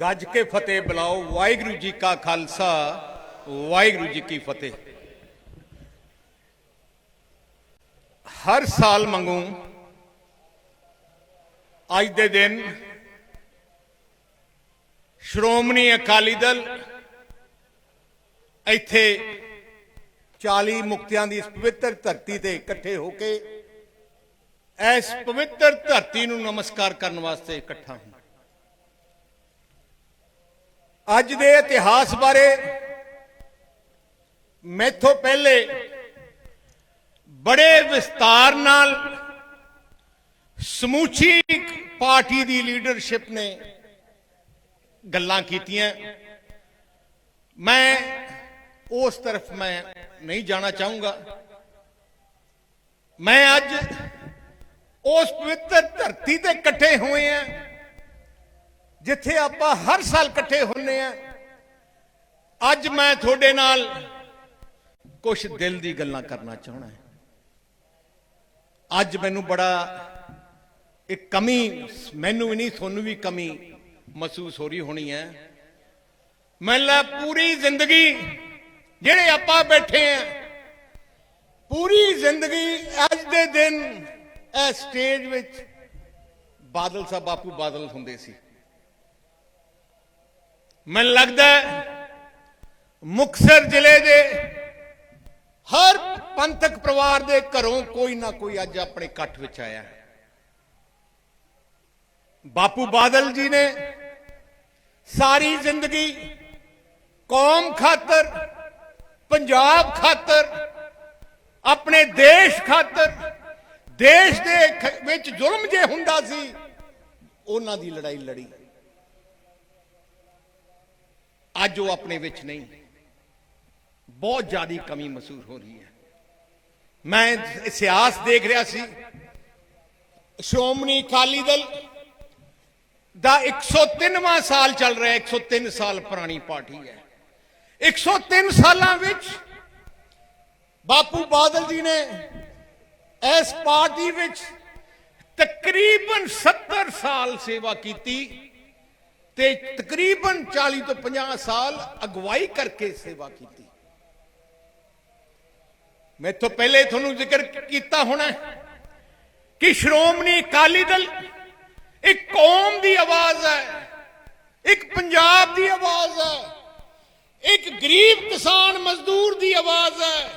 ਗੱਜ ਕੇ ਫਤਿਹ ਬੁਲਾਓ। ਵਾਹਿਗੁਰੂ ਜੀ ਕਾ ਖਾਲਸਾ, ਵਾਹਿਗੁਰੂ ਜੀ ਕੀ ਫਤਿਹ। ਹਰ ਸਾਲ ਮੰਗੂ, ਅੱਜ ਦੇ ਦਿਨ ਸ਼੍ਰੋਮਣੀ ਅਕਾਲੀ ਦਲ ਇੱਥੇ 40 ਮੁਕਤਿਆਂ ਦੀ ਇਸ ਪਵਿੱਤਰ ਧਰਤੀ ਤੇ ਇਕੱਠੇ ਹੋ ਕੇ ਇਸ ਪਵਿੱਤਰ ਧਰਤੀ ਨੂੰ ਨਮਸਕਾਰ ਕਰਨ ਵਾਸਤੇ ਇਕੱਠਾ ਹੁੰਦਾ। ਅੱਜ ਦੇ ਇਤਿਹਾਸ ਬਾਰੇ ਮੈਥੋਂ ਪਹਿਲੇ ਬੜੇ ਵਿਸਤਾਰ ਨਾਲ ਸਮੂਚੀ ਪਾਰਟੀ ਦੀ ਲੀਡਰਸ਼ਿਪ ਨੇ ਗੱਲਾਂ ਕੀਤੀਆਂ। ਮੈਂ ਉਸ ਤਰਫ ਮੈਂ ਨਹੀਂ ਜਾਣਾ ਚਾਹੂੰਗਾ। ਮੈਂ ਅੱਜ ਉਸ ਪਵਿੱਤਰ ਧਰਤੀ ਤੇ ਇਕੱਠੇ ਹੋਏ ਆ ਜਿੱਥੇ ਆਪਾਂ ਹਰ ਸਾਲ ਇਕੱਠੇ ਹੁੰਨੇ ਆ ਅੱਜ ਮੈਂ ਤੁਹਾਡੇ ਨਾਲ ਕੁਝ ਦਿਲ ਦੀ ਗੱਲਾਂ ਕਰਨਾ ਚਾਹਣਾ ਹੈ। ਅੱਜ ਮੈਨੂੰ ਬੜਾ ਇੱਕ ਕਮੀ, ਮੈਨੂੰ ਵੀ ਨਹੀਂ, ਤੁਹਾਨੂੰ ਵੀ ਕਮੀ ਮਹਿਸੂਸ ਹੋ ਰਹੀ ਹੋਣੀ ਹੈ। ਮੈਨੂੰ ਲੱਗਾ ਪੂਰੀ ਜ਼ਿੰਦਗੀ ਜਿਹੜੇ ਆਪਾਂ ਬੈਠੇ ਆ ਪੂਰੀ ਜ਼ਿੰਦਗੀ ਅੱਜ ਦੇ ਦਿਨ ਇਹ ਸਟੇਜ ਵਿੱਚ ਬਾਦਲ ਸਾਹਿਬ ਬਾਪੂ ਬਾਦਲ ਹੁੰਦੇ ਸੀ। ਮੈਨੂੰ ਲੱਗਦਾ ਹੈ ਮੁਕਤਸਰ ਜ਼ਿਲ੍ਹੇ ਦੇ ਹਰ ਪੰਥਕ ਪਰਿਵਾਰ ਦੇ ਘਰੋਂ ਕੋਈ ਨਾ ਕੋਈ ਅੱਜ ਆਪਣੇ ਇਕੱਠ ਵਿੱਚ ਆਇਆ ਹੈ। ਬਾਪੂ ਬਾਦਲ ਜੀ ਨੇ ਸਾਰੀ ਜ਼ਿੰਦਗੀ ਕੌਮ ਖਾਤਰ, ਪੰਜਾਬ ਖਾਤਰ, ਆਪਣੇ ਦੇਸ਼ ਖਾਤਰ, ਦੇਸ਼ ਦੇ ਵਿੱਚ ਜ਼ੁਲਮ ਜੇ ਹੁੰਦਾ ਸੀ, ਉਹਨਾਂ ਦੀ ਲੜਾਈ ਲੜੀ। ਅੱਜ ਉਹ ਆਪਣੇ ਵਿੱਚ ਨਹੀਂ। ਬਹੁਤ ਜ਼ਿਆਦਾ ਕਮੀ ਮਹਿਸੂਸ ਹੋ ਰਹੀ ਹੈ। ਮੈਂ ਇਤਿਹਾਸ ਦੇਖ ਰਿਹਾ ਸੀ। ਸ਼੍ਰੋਮਣੀ ਅਕਾਲੀ ਦਲ ਦਾ 103ਵਾਂ ਸਾਲ ਚੱਲ ਰਿਹਾ ਹੈ। 103 ਸਾਲ ਪੁਰਾਣੀ ਪਾਰਟੀ ਹੈ। 103 ਸਾਲਾਂ ਵਿੱਚ ਬਾਪੂ ਬਾਦਲ ਜੀ ਨੇ ਇਸ ਪਾਰਟੀ ਵਿੱਚ ਤਕਰੀਬਨ 70 ਸਾਲ ਸੇਵਾ ਕੀਤੀ। ਤੇ ਤਕਰੀਬਨ 40 ਤੋਂ 50 ਸਾਲ ਅਗਵਾਈ ਕਰਕੇ ਸੇਵਾ ਕੀਤੀ। ਮੈਂ ਤੋਂ ਪਹਿਲੇ ਤੁਹਾਨੂੰ ਜ਼ਿਕਰ ਕੀਤਾ ਹੋਣਾ ਕਿ ਸ਼੍ਰੋਮਣੀ ਅਕਾਲੀ ਦਲ ਇੱਕ ਕੌਮ ਦੀ ਆਵਾਜ਼ ਹੈ, ਇੱਕ ਪੰਜਾਬ ਦੀ ਆਵਾਜ਼ ਹੈ, ਇੱਕ ਗਰੀਬ ਕਿਸਾਨ ਮਜ਼ਦੂਰ ਦੀ ਆਵਾਜ਼ ਹੈ।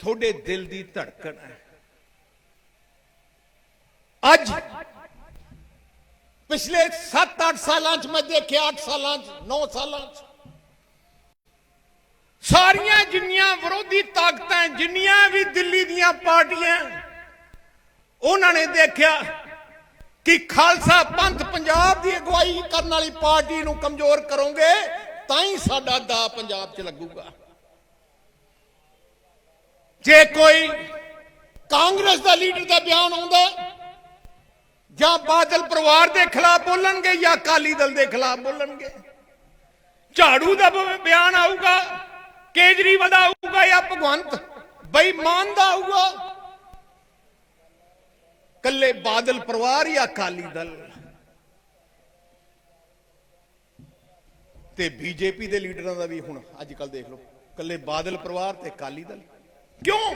ਤੁਹਾਡੇ ਦਿਲ ਦੀ ਧੜਕਣ ਹੈ। ਅੱਜ ਪਿਛਲੇ 7-8 ਸਾਲਾਂ ਚ ਮੈਂ ਦੇਖਿਆ 8 ਸਾਲਾਂ ਚ 9 ਸਾਲਾਂ ਚ। ਸਾਰੀਆਂ ਜਿੰਨੀਆਂ ਵਿਰੋਧੀ ਤਾਕਤਾਂ, ਜਿੰਨੀਆਂ ਵੀ ਦਿੱਲੀ ਦੀਆਂ ਪਾਰਟੀਆਂ, ਉਹਨਾਂ ਨੇ ਦੇਖਿਆ ਕਿ ਖਾਲਸਾ ਪੰਥ ਪੰਜਾਬ ਦੀ ਅਗਵਾਈ ਕਰਨ ਵਾਲੀ ਪਾਰਟੀ ਨੂੰ ਕਮਜ਼ੋਰ ਕਰੋਗੇ, ਤਾਂ ਹੀ ਸਾਡਾ ਦਾ ਪੰਜਾਬ 'ਚ ਲੱਗੂਗਾ। ਜੇ ਕੋਈ ਕਾਂਗਰਸ ਦਾ ਲੀਡਰ ਦਾ ਬਿਆਨ ਆਉਂਦਾ ਜਾਂ ਬਾਦਲ ਪਰਿਵਾਰ ਦੇ ਖਿਲਾਫ ਬੋਲਣਗੇ ਜਾਂ ਅਕਾਲੀ ਦਲ ਦੇ ਖਿਲਾਫ ਬੋਲਣਗੇ? ਝਾੜੂ ਦਾ ਬਿਆਨ ਆਊਗਾ, ਕੇਜਰੀਵਾਲ ਦਾ ਆਊਗਾ ਜਾਂ ਭਗਵੰਤ? ਬੇਈਮਾਨ ਦਾ ਆਊਗਾ? ਕੱਲੇ ਬਾਦਲ ਪਰਿਵਾਰ ਜਾਂ ਅਕਾਲੀ ਦਲ? ਤੇ ਬੀਜੇਪੀ ਦੇ ਲੀਡਰਾਂ ਦਾ ਵੀ ਹੁਣ ਅੱਜ ਕੱਲ ਦੇਖ ਲਓ ਕੱਲੇ ਬਾਦਲ ਪਰਿਵਾਰ ਤੇ ਅਕਾਲੀ ਦਲ। ਕਿਉਂ?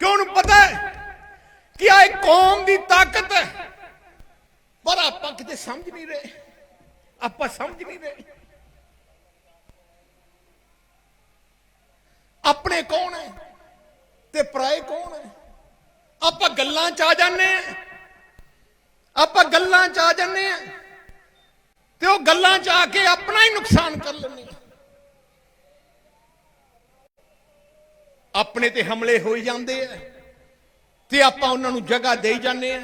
ਕਿਉਂ ਨੂੰ ਪਤਾ ਹੈ? ਕਿ ਕੌਮ ਦੀ ਤਾਕਤ ਹੈ। ਪਰ ਆਪਾਂ ਕਿਤੇ ਸਮਝ ਨਹੀਂ ਰਹੇ। ਆਪਾਂ ਸਮਝ ਨਹੀਂ ਰਹੇ। ਆਪਣੇ ਕੌਣ ਹੈ ਤੇ ਪਰਾਏ ਕੌਣ ਹੈ? ਆਪਾਂ ਗੱਲਾਂ ਚ ਆ ਜਾਂਦੇ ਆ ਆਪਾਂ ਗੱਲਾਂ ਚ ਆ ਜਾਂਦੇ ਆ ਤੇ ਉਹ ਗੱਲਾਂ ਚ ਆ ਕੇ ਆਪਣਾ ਹੀ ਨੁਕਸਾਨ ਕਰ ਲੈਂਦੇ ਆ ਆਪਣੇ ਤੇ ਹਮਲੇ ਹੋਈ ਜਾਂਦੇ ਆ। ਤੇ ਆਪਾਂ ਉਹਨਾਂ ਨੂੰ ਜਗ੍ਹਾ ਦੇਈ ਜਾਂਦੇ ਆ।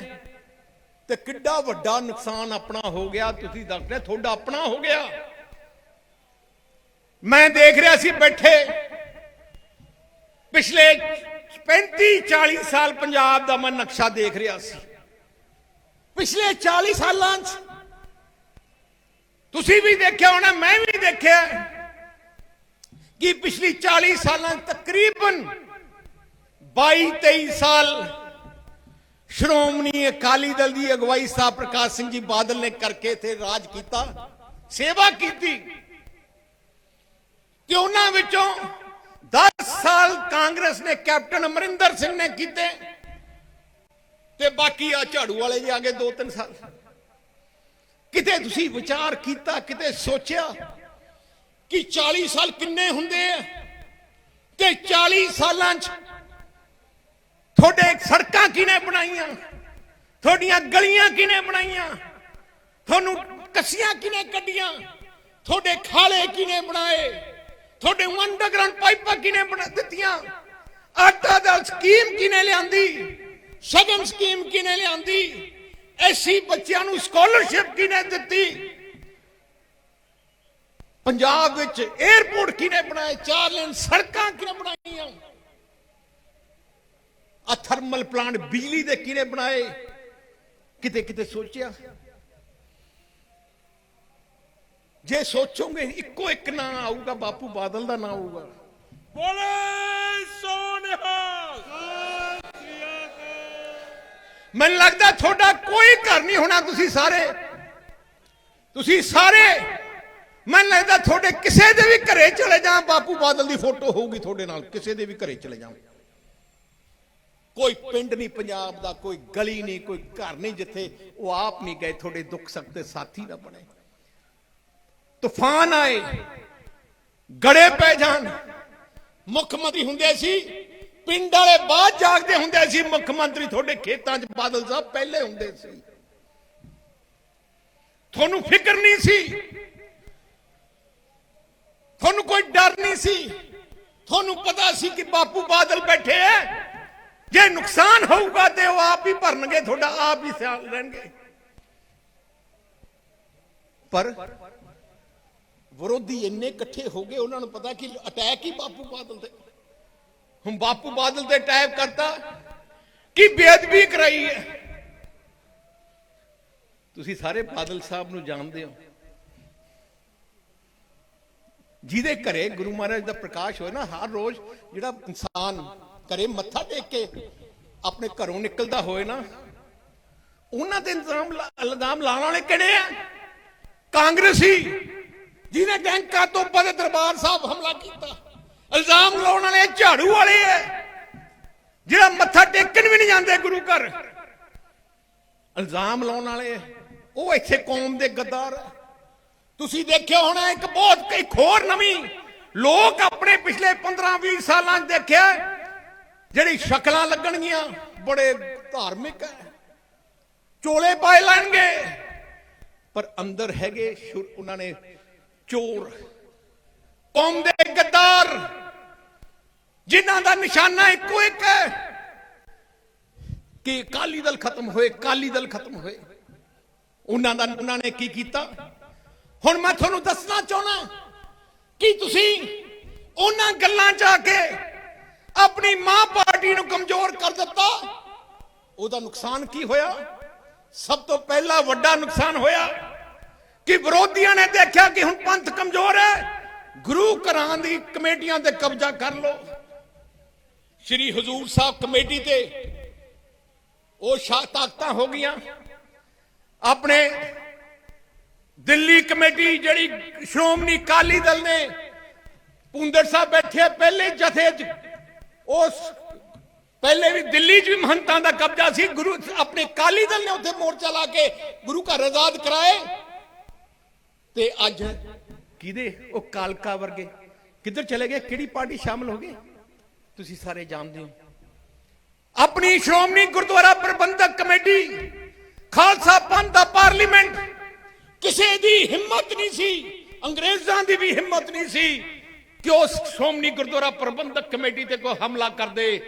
ਤੇ ਕਿੱਡਾ ਵੱਡਾ ਨੁਕਸਾਨ ਆਪਣਾ ਹੋ ਗਿਆ, ਤੁਸੀਂ ਦੱਸਦੇ ਤੁਹਾਡਾ ਆਪਣਾ ਹੋ ਗਿਆ। ਮੈਂ ਦੇਖ ਰਿਹਾ ਸੀ ਬੈਠੇ। ਪਿਛਲੇ 35 40 ਸਾਲ ਪੰਜਾਬ ਦਾ ਮੈਂ ਨਕਸ਼ਾ ਦੇਖ ਰਿਹਾ ਸੀ। ਪਿਛਲੇ 40 ਸਾਲਾਂ 'ਚ ਤੁਸੀਂ ਵੀ ਦੇਖਿਆ ਹੋਣਾ, ਮੈਂ ਵੀ ਦੇਖਿਆ ਕਿ ਪਿਛਲੀ 40 ਸਾਲਾਂ ਤਕਰੀਬਨ 22 23 ਸਾਲ ਸ਼੍ਰੋਮਣੀ ਅਕਾਲੀ ਦਲ ਦੀ ਅਗਵਾਈ ਸਾਹਿਬ ਪ੍ਰਕਾਸ਼ ਸਿੰਘ ਜੀ ਬਾਦਲ ਨੇ ਕਰਕੇ ਇੱਥੇ ਰਾਜ ਕੀਤਾ, ਸੇਵਾ ਕੀਤੀ ਤੇ ਉਹਨਾਂ ਵਿੱਚੋਂ 10 ਸਾਲ ਕਾਂਗਰਸ ਨੇ, ਕੈਪਟਨ ਅਮਰਿੰਦਰ ਸਿੰਘ ਨੇ ਕੀਤੇ ਤੇ ਬਾਕੀ ਆ ਝਾੜੂ ਵਾਲੇ ਜੀ ਆ ਗਏ 2-3 ਸਾਲ। ਕਿਤੇ ਤੁਸੀਂ ਵਿਚਾਰ ਕੀਤਾ, ਕਿਤੇ ਸੋਚਿਆ ਕਿ 40 ਸਾਲ ਕਿੰਨੇ ਹੁੰਦੇ ਆ ਤੇ 40 ਸਾਲਾਂ 'ਚ ਤੁਹਾਡੇ ਸੜਕਾਂ ਕਿਨੇ ਬਣਾਈਆਂ? ਤੁਹਾਡੀਆਂ ਗਲੀਆਂ ਕਿਨੇ ਬਣਾਈਆਂ? ਤੁਹਾਨੂੰ ਕੱਸੀਆਂ ਕਿਨੇ ਕੱਢੀਆਂ? ਤੁਹਾਡੇ ਖਾਲੇ ਕਿਨੇ ਬਣਾਏ? ਤੁਹਾਡੇ ਅੰਡਰਗਰਾਉਂਡ ਪਾਈਪਾਂ ਕਿਨੇ ਬਣਾ ਦਿੱਤੀਆਂ? ਆਟਾ ਦਾ ਸਕੀਮ ਕਿਨੇ ਲਿਆਂਦੀ? ਸ਼ਗਨ ਸਕੀਮ ਕਿਨੇ ਲਿਆਂਦੀ? ਐਸੀ ਬੱਚਿਆਂ ਨੂੰ ਸਕਾਲਰਸ਼ਿਪ ਕਿਨੇ ਦਿੱਤੀ? ਪੰਜਾਬ ਵਿੱਚ 에ਅਰਪੋਰਟ ਕਿਨੇ ਬਣਾਏ? ਚਾਰ ਲੇਨ ਸੜਕਾਂ ਕਿਨੇ ਬਣਾਈਆਂ? ਆ ਥਰਮਲ ਪਲਾਂਟ ਬਿਜਲੀ ਦੇ ਕਿਨੇ ਬਣਾਏ। ਕਿਤੇ ਕਿਤੇ ਸੋਚਿਆ। ਜੇ ਸੋਚੋਗੇ ਇੱਕੋ ਇੱਕ ਨਾਂ ਆਊਗਾ ਬਾਪੂ ਬਾਦਲ ਦਾ ਨਾਂ ਆਊਗਾ। ਬੋਲੇ ਸੋਨਿਹਾਲ। ਮੈਨੂੰ ਲੱਗਦਾ ਤੁਹਾਡਾ ਕੋਈ ਘਰ ਨਹੀਂ ਹੋਣਾ ਤੁਸੀਂ ਸਾਰੇ। ਤੁਸੀਂ ਸਾਰੇ ਮੈਨੂੰ ਲੱਗਦਾ ਤੁਹਾਡੇ ਕਿਸੇ ਦੇ ਵੀ ਘਰੇ ਚਲੇ ਜਾ ਬਾਪੂ ਬਾਦਲ ਦੀ ਫੋਟੋ ਹੋਊਗੀ ਤੁਹਾਡੇ ਨਾਲ ਕਿਸੇ ਦੇ ਵੀ ਘਰੇ ਚਲੇ ਜਾਓ ਕੋਈ ਪਿੰਡ ਨਹੀਂ, ਪੰਜਾਬ ਦਾ, ਕੋਈ ਗਲੀ ਨਹੀਂ, ਕੋਈ ਘਰ ਨਹੀਂ ਜਿੱਥੇ ਉਹ ਆਪ ਨਹੀਂ ਗਏ, ਤੁਹਾਡੇ ਦੁੱਖ ਸੁੱਖ ਦੇ ਸਾਥੀ ਨਾ ਬਣੇ। ਤੂਫਾਨ ਆਏ, ਗੜੇ ਪੈ ਜਾਣ। ਮੁੱਖ ਮੰਤਰੀ ਹੁੰਦੇ ਸੀ, ਪਿੰਡ ਵਾਲੇ ਬਾਅਦ ਜਾਗਦੇ ਹੁੰਦੇ ਸੀ ਮੁੱਖ ਮੰਤਰੀ ਤੁਹਾਡੇ ਖੇਤਾਂ 'ਚ ਬਾਦਲ ਸਾਹਿਬ ਪਹਿਲੇ ਹੁੰਦੇ ਸੀ। ਤੁਹਾਨੂੰ ਫਿਕਰ ਨਹੀਂ ਸੀ, ਤੁਹਾਨੂੰ ਕੋਈ ਡਰ ਨਹੀਂ ਸੀ, ਤੁਹਾਨੂੰ ਪਤਾ ਸੀ ਕਿ ਬਾਪੂ ਬਾਦਲ ਬੈਠੇ ਐ। ਜੇ ਨੁਕਸਾਨ ਹੋਊਗਾ ਤੇ ਉਹ ਆਪ ਹੀ ਭਰਨਗੇ ਤੁਹਾਡਾ ਆਪ ਹੀ ਸਿਆਲ ਲੈਣਗੇ ਪਰ ਵਿਰੋਧੀ ਇੰਨੇ ਇਕੱਠੇ ਹੋ ਗਏ ਉਹਨਾਂ ਨੂੰ ਪਤਾ ਕਿ ਅਟੈਕ ਹੀ ਬਾਪੂ ਬਾਦਲ ਤੇ ਹੁਣ ਬਾਪੂ ਬਾਦਲ ਤੇ ਅਟੈਕ ਕਰਤਾ ਕਿ ਬੇਅਦਬੀ ਕਰਾਈ ਹੈ? ਤੁਸੀਂ ਸਾਰੇ ਬਾਦਲ ਸਾਹਿਬ ਨੂੰ ਜਾਣਦੇ ਹੋ। ਜਿਹਦੇ ਘਰੇ ਗੁਰੂ ਮਹਾਰਾਜ ਦਾ ਪ੍ਰਕਾਸ਼ ਹੋਏ ਨਾ ਹਰ ਰੋਜ਼ ਜਿਹੜਾ ਇਨਸਾਨ ਘਰੇ ਮੱਥਾ ਟੇਕ ਕੇ ਆਪਣੇ ਘਰੋਂ ਨਿਕਲਦਾ ਹੋਏ ਨਾ, ਉਹਨਾਂ ਦੇ ਇਲਜ਼ਾਮ ਇਲਜ਼ਾਮ ਲਾਉਣ ਵਾਲੇ ਕਿਹੜੇ ਆ? ਕਾਂਗਰਸੀ, ਜਿਹਨੇ ਟੈਂਕਾਂ ਤੋਂ ਪਦੇ ਦਰਬਾਰ ਸਾਹਿਬ ਹਮਲਾ ਕੀਤਾ। ਇਲਜ਼ਾਮ ਲਾਉਣ ਵਾਲੇ ਝਾੜੂ ਵਾਲੇ ਐ ਜਿਹੜਾ ਮੱਥਾ ਟੇਕਣ ਵੀ ਨਹੀਂ ਜਾਂਦੇ ਗੁਰੂ ਘਰ। ਇਲਜ਼ਾਮ ਲਾਉਣ ਵਾਲੇ ਉਹ ਇੱਥੇ ਕੌਮ ਦੇ ਗੱਦਾਰ ਤੁਸੀਂ ਦੇਖਿਆ ਹੋਣਾ, ਇੱਕ ਬਹੁਤ, ਇੱਕ ਹੋਰ ਨਵੀਂ, ਲੋਕ ਆਪਣੇ ਪਿਛਲੇ 15 20 ਸਾਲਾਂ 'ਚ ਦੇਖਿਆ ਜਿਹੜੀ ਸ਼ਕਲਾਂ ਲੱਗਣਗੀਆਂ, ਬੜੇ ਧਾਰਮਿਕ ਹੈ। ਚੋਲੇ ਪਾਏ ਲੈਣਗੇ। ਪਰ ਅੰਦਰ ਹੈਗੇ ਉਹਨਾਂ ਨੇ ਚੋਰ, ਕੌਮ ਦੇ ਗੱਦਾਰ, ਜਿਨ੍ਹਾਂ ਦਾ ਨਿਸ਼ਾਨਾ ਇੱਕੋ ਇੱਕ ਹੈ ਕਿ ਅਕਾਲੀ ਦਲ ਖਤਮ ਹੋਏ, ਅਕਾਲੀ ਦਲ ਖਤਮ ਹੋਏ। ਉਹਨਾਂ ਦਾ, ਉਹਨਾਂ ਨੇ ਕੀ ਕੀਤਾ? ਹੁਣ ਮੈਂ ਤੁਹਾਨੂੰ ਦੱਸਣਾ ਚਾਹਣਾ ਕਿ ਤੁਸੀਂ ਉਹਨਾਂ ਗੱਲਾਂ 'ਚ ਆ ਕੇ ਆਪਣੀ ਮਾਂ ਪਾਰਟੀ ਨੂੰ ਕਮਜ਼ੋਰ ਕਰ ਦਿੱਤਾ। ਉਹਦਾ ਨੁਕਸਾਨ ਕੀ ਹੋਇਆ? ਸਭ ਤੋਂ ਪਹਿਲਾ ਵੱਡਾ ਨੁਕਸਾਨ ਹੋਇਆ ਕਿ ਵਿਰੋਧੀਆਂ ਨੇ ਦੇਖਿਆ ਕਿ ਹੁਣ ਪੰਥ ਕਮਜ਼ੋਰ ਹੈ। ਗੁਰੂ ਘਰਾਂ ਦੀ ਕਮੇਟੀਆਂ ਤੇ ਕਬਜ਼ਾ ਕਰ ਲਓ। ਸ੍ਰੀ ਹਜ਼ੂਰ ਸਾਹਿਬ ਕਮੇਟੀ ਤੇ ਉਹ ਸ਼ਾ ਤਾਕਤਾਂ ਹੋ ਗਈਆਂ। ਆਪਣੇ ਦਿੱਲੀ ਕਮੇਟੀ ਜਿਹੜੀ ਸ਼੍ਰੋਮਣੀ ਅਕਾਲੀ ਦਲ ਨੇ ਪੁੰਦਰ ਸਾਹਿਬ ਬੈਠੇ ਪਹਿਲੇ ਜਥੇ 'ਚ ਉਸ ਪਹਿਲੇ ਵੀ ਦਿੱਲੀ 'ਚ ਵੀ ਮਹੰਤਾਂ ਦਾ ਕਬਜ਼ਾ ਸੀ, ਗੁਰੂ ਆਪਣੇ ਅਕਾਲੀ ਦਲ ਨੇ ਉੱਥੇ ਮੋਰਚਾ ਲਾ ਕੇ ਗੁਰੂ ਘਰ ਆਜ਼ਾਦ ਕਰਾਏ। ਤੇ ਅੱਜ ਕਿਹਦੇ? ਉਹ ਕਾਲਕਾ ਵਰਗੇ। ਕਿੱਧਰ ਚਲੇ ਗਏ? ਕਿਹੜੀ ਪਾਰਟੀ ਸ਼ਾਮਲ ਹੋ ਗਈ ਤੁਸੀਂ ਸਾਰੇ ਜਾਣਦੇ ਹੋ। ਆਪਣੀ ਸ਼੍ਰੋਮਣੀ ਗੁਰਦੁਆਰਾ ਪ੍ਰਬੰਧਕ ਕਮੇਟੀ, ਖਾਲਸਾ ਪੰਥ ਦਾ ਪਾਰਲੀਮੈਂਟ, ਕਿਸੇ ਦੀ ਹਿੰਮਤ ਨਹੀਂ ਸੀ, ਅੰਗਰੇਜ਼ਾਂ ਦੀ ਵੀ ਹਿੰਮਤ ਨਹੀਂ ਸੀ। ਕਿਉਂ ਉਸ ਸ਼੍ਰੋਮਣੀ ਗੁਰਦੁਆਰਾ ਪ੍ਰਬੰਧਕ ਕਮੇਟੀ ਤੇ ਕੋਈ ਹਮਲਾ ਕਰਦੇ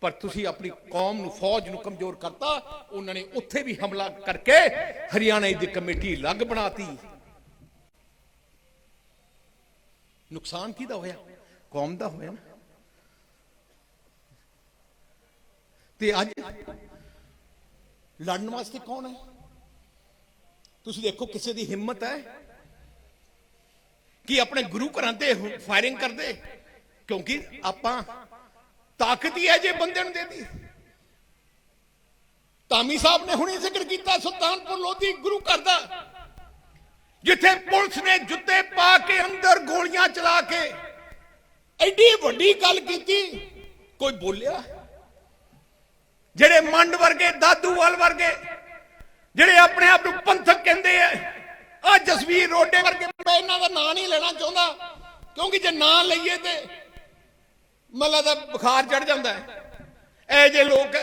ਪਰ ਤੁਸੀਂ ਆਪਣੀ ਕੌਮ ਨੂੰ, ਫੌਜ ਨੂੰ ਕਮਜ਼ੋਰ ਕਰਤਾ, ਉਹਨਾਂ ਨੇ ਉੱਥੇ ਵੀ ਹਮਲਾ ਕਰਕੇ ਹਰਿਆਣਾ ਦੀ ਕਮੇਟੀ ਅਲੱਗ ਬਣਾਤੀ। ਨੁਕਸਾਨ ਕਿਹਦਾ ਹੋਇਆ? ਕੌਮ ਦਾ ਹੋਇਆ ਨਾ। ਤੇ ਅੱਜ ਲੜਨ ਵਾਸਤੇ ਕੌਣ ਹੈ? ਤੁਸੀਂ ਦੇਖੋ, ਕਿਸੇ ਦੀ ਹਿੰਮਤ ਹੈ ਕਿ ਆਪਣੇ ਗੁਰੂ ਘਰਾਂ ਤੇ ਫਾਇਰਿੰਗ ਕਰਦੇ? ਕਿਉਂਕਿ ਆਪਾਂ ਤਾਕਤ ਹੀ ਹੈ ਜੇ ਬੰਦੇ ਨੂੰ ਦੇਦੀ ਧਾਮੀ ਸਾਹਿਬ ਨੇ ਹੁਣੇ ਜ਼ਿਕਰ ਕੀਤਾ ਸੁਲਤਾਨਪੁਰ ਲੋਧੀ ਗੁਰੂ ਘਰ ਦਾ, ਜਿੱਥੇ ਪੁਲਿਸ ਨੇ ਜੁੱਤੇ ਪਾ ਕੇ ਅੰਦਰ ਗੋਲੀਆਂ ਚਲਾ ਕੇ ਐਡੀ ਵੱਡੀ ਗੱਲ ਕੀਤੀ। ਕੋਈ ਬੋਲਿਆ? ਜਿਹੜੇ ਮੰਡ ਵਰਗੇ ਦਾਦੂਵਾਲ ਵਰਗੇ, ਜਿਹੜੇ ਆਪਣੇ ਆਪ ਨੂੰ ਪੰਥਕ ਕਹਿੰਦੇ ਆ ਆ ਜਸਵੀਰ ਰੋਡੇ ਵਰਗੇ ਮੈਂ ਨਾਂ ਨਹੀਂ ਲੈਣਾ ਚਾਹੁੰਦਾ। ਕਿਉਂਕਿ ਜੇ ਨਾਂ ਲਈਏ ਤੇ ਮੱਲਾ ਦਾ ਬੁਖਾਰ ਚੜ ਜਾਂਦਾ ਹੈ। ਐ ਜੇ ਲੋਕ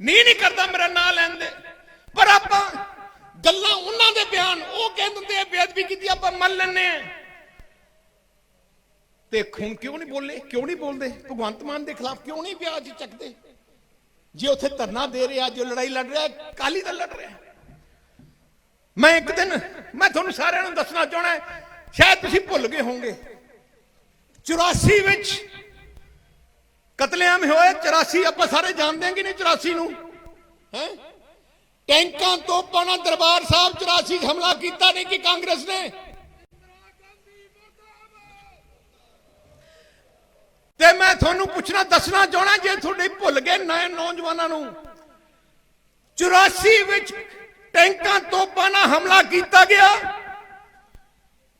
ਨਹੀਂ ਨਹੀਂ ਕਰਦਾ ਮੇਰਾ ਨਾਂ ਲੈਣ ਦੇ। ਪਰ ਆਪਾਂ ਗੱਲਾਂ ਉਹਨਾਂ ਦੇ ਬਿਆਨ, ਉਹ ਕਹਿ ਦਿੰਦੇ ਆ, ਬੇਅਦਬੀ ਕੀਤੀ ਆਪਾਂ ਮੰਨ ਲੈਂਦੇ ਆ ਤੇ ਖੂਨ ਕਿਉਂ ਨਹੀਂ ਬੋਲੇ? ਕਿਉਂ ਨਹੀਂ ਬੋਲਦੇ? ਭਗਵੰਤ ਮਾਨ ਦੇ ਖਿਲਾਫ ਕਿਉਂ ਨਹੀਂ ਵਿਆਜ ਚੱਕਦੇ? ਜੇ ਉੱਥੇ ਧਰਨਾ ਦੇ ਰਿਹਾ, ਜੋ ਲੜਾਈ ਲੜ ਰਿਹਾ ਕਾਲੀ ਦਾ ਲੜ ਰਿਹਾ। ਮੈਂ ਇੱਕ ਦਿਨ, ਮੈਂ ਤੁਹਾਨੂੰ ਸਾਰਿਆਂ ਨੂੰ ਦੱਸਣਾ ਚਾਹਣਾ ਸ਼ਾਇਦ ਤੁਸੀਂ ਭੁੱਲ ਗਏ ਹੋਵੋਗੇ। 84 ਵਿੱਚ ਕਤਲੇਆਮ ਹੋਏ 84 ਆਪਾਂ ਸਾਰੇ ਜਾਣਦੇ ਹਾਂ ਕਿ ਨਹੀਂ 84 ਨੂੰ? ਹੈ? ਟੈਂਕਾਂ ਤੋਂ ਨਾਲ ਦਰਬਾਰ ਸਾਹਿਬ 84 ਹਮਲਾ ਕੀਤਾ ਨਹੀਂ ਕਿ ਕਾਂਗਰਸ ਨੇ? ਤੇ ਮੈਂ ਤੁਹਾਨੂੰ ਪੁੱਛਣਾ, ਦੱਸਣਾ ਚਾਹਣਾ, ਜੇ ਤੁਹਾਡੇ ਭੁੱਲ ਗਏ ਨਵੇਂ ਨੌਜਵਾਨਾਂ ਨੂੰ 84 ਵਿੱਚ ਟੈਂਕਾਂ ਤੋਪਾਂ ਨਾਲ ਹਮਲਾ ਕੀਤਾ ਗਿਆ।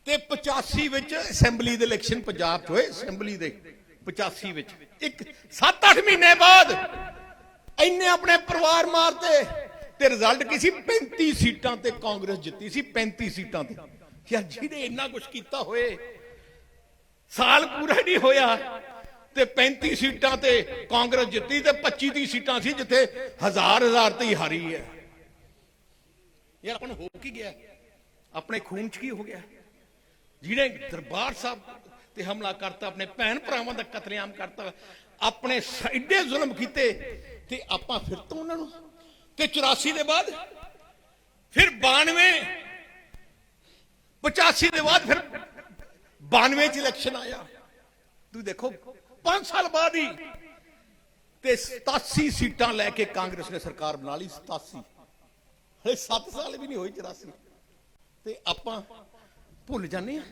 ਤੇ 85 ਵਿੱਚ ਅਸੈਂਬਲੀ ਦੇ ਇਲੈਕਸ਼ਨ ਪੰਜਾਬ 'ਚ ਹੋਏ, ਅਸੈਂਬਲੀ ਦੇ 85 ਵਿੱਚ। ਇੱਕ 7-8 ਮਹੀਨੇ ਬਾਅਦ ਇੰਨੇ ਆਪਣੇ ਪਰਿਵਾਰ ਮਾਰਤੇ ਤੇ ਰਿਜ਼ਲਟ ਕੀ ਸੀ? 35 ਸੀਟਾਂ ਤੇ ਕਾਂਗਰਸ ਜਿੱਤੀ ਸੀ 35 ਸੀਟਾਂ ਤੇ। ਯਾਰ ਜਿਹਨੇ ਇੰਨਾ ਕੁਝ ਕੀਤਾ ਹੋਏ, ਸਾਲ ਪੂਰਾ ਨਹੀਂ ਹੋਇਆ, ਤੇ 35 ਸੀਟਾਂ ਤੇ ਕਾਂਗਰਸ ਜਿੱਤੀ ਤੇ 25 ਦੀ ਸੀਟਾਂ ਸੀ, ਜਿੱਥੇ ਹਜ਼ਾਰ ਹਜ਼ਾਰ ਤੇ ਹੀ ਹਾਰੀ ਹੈ। ਯਾਰ ਆਪਾਂ ਨੂੰ ਹੋ ਕੀ ਗਿਆ? ਆਪਣੇ ਖੂਨ 'ਚ ਕੀ ਹੋ ਗਿਆ? ਜਿਹੜੇ ਦਰਬਾਰ ਸਾਹਿਬ ਤੇ ਹਮਲਾ ਕਰਤਾ, ਆਪਣੇ ਭੈਣ ਭਰਾਵਾਂ ਦਾ ਕਤਲੇਆਮ ਕਰਤਾ, ਆਪਣੇ ਐਡੇ ਜ਼ੁਲਮ ਕੀਤੇ, ਤੇ ਆਪਾਂ ਫਿਰ ਤੋਂ ਉਹਨਾਂ ਨੂੰ? ਤੇ 84 ਦੇ ਬਾਅਦ? ਫਿਰ 92 85 ਦੇ ਬਾਅਦ ਫਿਰ 92 ਚ ਇਲੈਕਸ਼ਨ ਆਇਆ। ਤੁਸੀਂ ਦੇਖੋ 5 ਸਾਲ ਬਾਅਦ ਹੀ ਤੇ 87 ਸੀਟਾਂ ਲੈ ਕੇ ਕਾਂਗਰਸ ਨੇ ਸਰਕਾਰ ਬਣਾ ਲਈ 87 ਹਲੇ 7 ਸਾਲ ਵੀ ਨਹੀਂ ਹੋਈ 84 ਤੇ ਆਪਾਂ ਭੁੱਲ ਜਾਂਦੇ ਆ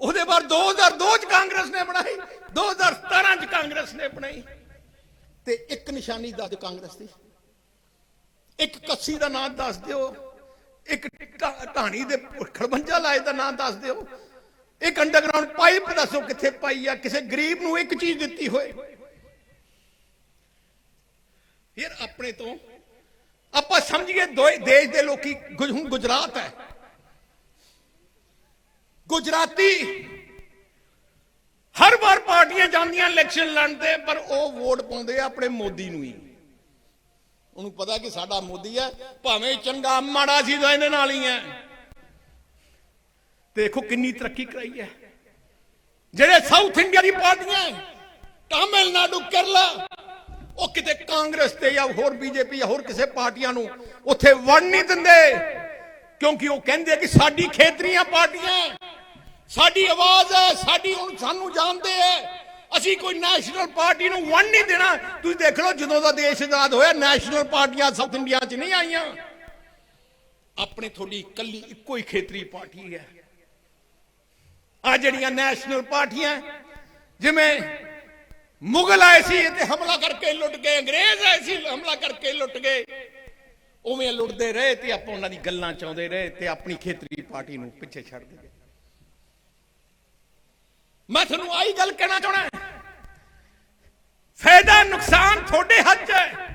ਉਹਦੇ ਬਾਅਦ 2002 ਚ ਕਾਂਗਰਸ ਨੇ ਬਣਾਈ 2017 ਚ ਕਾਂਗਰਸ ਨੇ ਬਣਾਈ। ਤੇ ਇੱਕ ਨਿਸ਼ਾਨੀ ਦੱਸ ਕਾਂਗਰਸ ਦੀ। ਇੱਕ ਕੱਸੀ ਦਾ ਨਾਮ ਦੱਸ ਦਿਓ। ਇੱਕ ਢਾ- ਢਾਣੀ ਦੇ ਖੜਬੰਜਾ ਲਾਏ ਦਾ ਨਾਮ ਦੱਸ ਦਿਓ। ਇੱਕ ਅੰਡਰਗਰਾਉਂਡ ਪਾਈਪ ਦੱਸੋ ਕਿੱਥੇ ਪਾਈ ਆ, ਕਿਸੇ ਗਰੀਬ ਨੂੰ ਇੱਕ ਚੀਜ਼ ਦਿੱਤੀ ਹੋਏ। ਯਾਰ ਆਪਣੇ ਤੋਂ ਆਪਾਂ ਸਮਝੀਏ ਦੋਏ ਦੇਸ਼ ਦੇ ਲੋਕੀ ਹੁਣ ਗੁਜਰਾਤ ਹੈ। ਗੁਜਰਾਤੀ ਹਰ ਵਾਰ ਪਾਰਟੀਆਂ ਜਾਂਦੀਆਂ ਇਲੈਕਸ਼ਨ ਲੜਦੇ ਪਰ ਉਹ ਵੋਟ ਪਾਉਂਦੇ ਆ ਆਪਣੇ ਮੋਦੀ ਨੂੰ ਹੀ। ਉਹਨੂੰ ਪਤਾ ਕਿ ਸਾਡਾ ਮੋਦੀ ਹੈ, ਭਾਵੇਂ ਚੰਗਾ ਮਾੜਾ ਸੀ ਤਾਂ ਇਹਦੇ ਨਾਲ ਹੀ ਹੈ। ਦੇਖੋ ਕਿੰਨੀ ਤਰੱਕੀ ਕਰਾਈ ਹੈ। ਜਿਹੜੇ ਸਾਊਥ ਇੰਡੀਆ ਦੀ ਪਾਰਟੀਆਂ ਤਾਮਿਲਨਾਡੂ, ਕੇਰਲਾ ਉਹ ਕਿਤੇ ਕਾਂਗਰਸ ਤੇ ਜਾਂ ਹੋਰ ਬੀਜੇਪੀ ਜਾਂ ਹੋਰ ਕਿਸੇ ਪਾਰਟੀਆਂ ਨੂੰ ਉੱਥੇ ਵੜ ਨਹੀਂ ਦਿੰਦੇ। ਕਿਉਂਕਿ ਉਹ ਕਹਿੰਦੇ ਕਿ ਸਾਡੀ ਖੇਤਰੀਆਂ ਪਾਰਟੀਆਂ ਸਾਡੀ ਆਵਾਜ਼ ਹੈ, ਸਾਡੀ ਹੁਣ ਸਾਨੂੰ ਜਾਣਦੇ ਹੈ। ਅਸੀਂ ਕੋਈ ਨੈਸ਼ਨਲ ਪਾਰਟੀ ਨੂੰ ਵੰਡ ਨਹੀਂ ਦੇਣਾ। ਤੁਸੀਂ ਦੇਖ ਲਓ ਜਦੋਂ ਦਾ ਦੇਸ਼ ਆਜ਼ਾਦ ਹੋਇਆ, ਨੈਸ਼ਨਲ ਪਾਰਟੀਆਂ ਸਾਊਥ ਇੰਡੀਆ 'ਚ ਨਹੀਂ ਆਈਆਂ। ਆਪਣੇ ਤੁਹਾਡੀ ਇਕੱਲੀ ਇੱਕੋ ਹੀ ਖੇਤਰੀ ਪਾਰਟੀ ਹੈ। ਆ ਜਿਹੜੀਆਂ ਨੈਸ਼ਨਲ ਪਾਰਟੀਆਂ ਜਿਵੇਂ ਮੁਗਲ ਆਏ ਸੀ ਤੇ ਹਮਲਾ ਕਰਕੇ ਲੁੱਟ ਗਏ, ਅੰਗਰੇਜ਼ ਆਏ ਸੀ ਹਮਲਾ ਕਰਕੇ ਲੁੱਟ ਗਏ। ਉਵੇਂ ਲੁੱਟਦੇ ਰਹੇ ਤੇ ਆਪਾਂ ਉਹਨਾਂ ਦੀ ਗੱਲਾਂ ਚਾਉਂਦੇ ਰਹੇ ਤੇ ਆਪਣੀ ਖੇਤਰੀ ਪਾਰਟੀ ਨੂੰ ਪਿੱਛੇ ਛੱਡ ਦਿੱਤੇ। ਮੈਂ ਤੁਹਾਨੂੰ ਆਹੀ ਗੱਲ ਕਹਿਣਾ ਚਾਹਣਾ ਫਾਇਦਾ ਨੁਕਸਾਨ ਤੁਹਾਡੇ ਹੱਥ 'ਚ ਹੈ।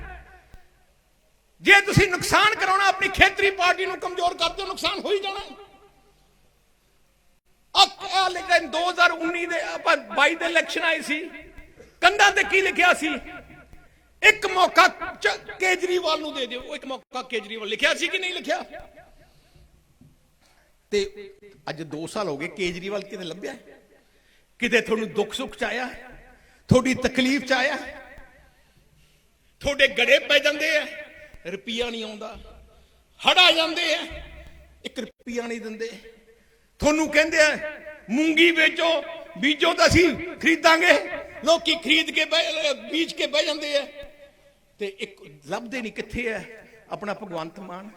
ਜੇ ਤੁਸੀਂ ਨੁਕਸਾਨ ਕਰਾਉਣਾ, ਆਪਣੀ ਖੇਤਰੀ ਪਾਰਟੀ ਨੂੰ ਕਮਜ਼ੋਰ ਕਰਦੇ ਹੋ ਨੁਕਸਾਨ ਹੋ ਹੀ ਜਾਣਾ। ਆ ਲੇਕਿਨ 2019 ਦੇ ਆਪਾਂ 22 ਦੇ ਇਲੈਕਸ਼ਨ ਆਏ ਸੀ। ਕੰਧਾਂ ਤੇ ਕੀ ਲਿਖਿਆ ਸੀ? ਇੱਕ ਮੌਕਾ ਕੇਜਰੀਵਾਲ ਨੂੰ ਦੇ ਦਿਓ। ਉਹ ਇੱਕ ਮੌਕਾ ਕੇਜਰੀਵਾਲ ਲਿਖਿਆ ਸੀ ਕਿ ਨਹੀਂ ਲਿਖਿਆ? ਤੇ ਅੱਜ 2 ਸਾਲ ਹੋ ਗਏ ਕੇਜਰੀਵਾਲ ਕਿਤੇ ਲੱਭਿਆ? ਕਿਤੇ ਤੁਹਾਨੂੰ ਦੁੱਖ ਸੁੱਖ ਚ ਆਇਆ? ਤੁਹਾਡੀ ਤਕਲੀਫ ਚ ਆਇਆ? ਤੁਹਾਡੇ ਗੜੇ ਪੈ ਜਾਂਦੇ ਆ, ਰੁਪਈਆ ਨਹੀਂ ਆਉਂਦਾ। ਹੜਾ ਜਾਂਦੇ ਆ, ਇੱਕ ਰੁਪਈਆ ਨਹੀਂ ਦਿੰਦੇ। ਤੁਹਾਨੂੰ ਕਹਿੰਦੇ ਆ, ਮੂੰਗੀ ਵੇਚੋ, ਬੀਜੋ ਤਾਂ ਅਸੀਂ ਖਰੀਦਾਂਗੇ। ਲੋਕੀ ਖਰੀਦ ਕੇ ਬਹਿ- ਬੀਜ ਕੇ ਬਹਿ ਜਾਂਦੇ ਆ। ਤੇ ਇੱਕ ਲੱਭਦੇ ਨਹੀਂ ਕਿੱਥੇ ਹੈ ਆਪਣਾ ਭਗਵੰਤ ਮਾਨ।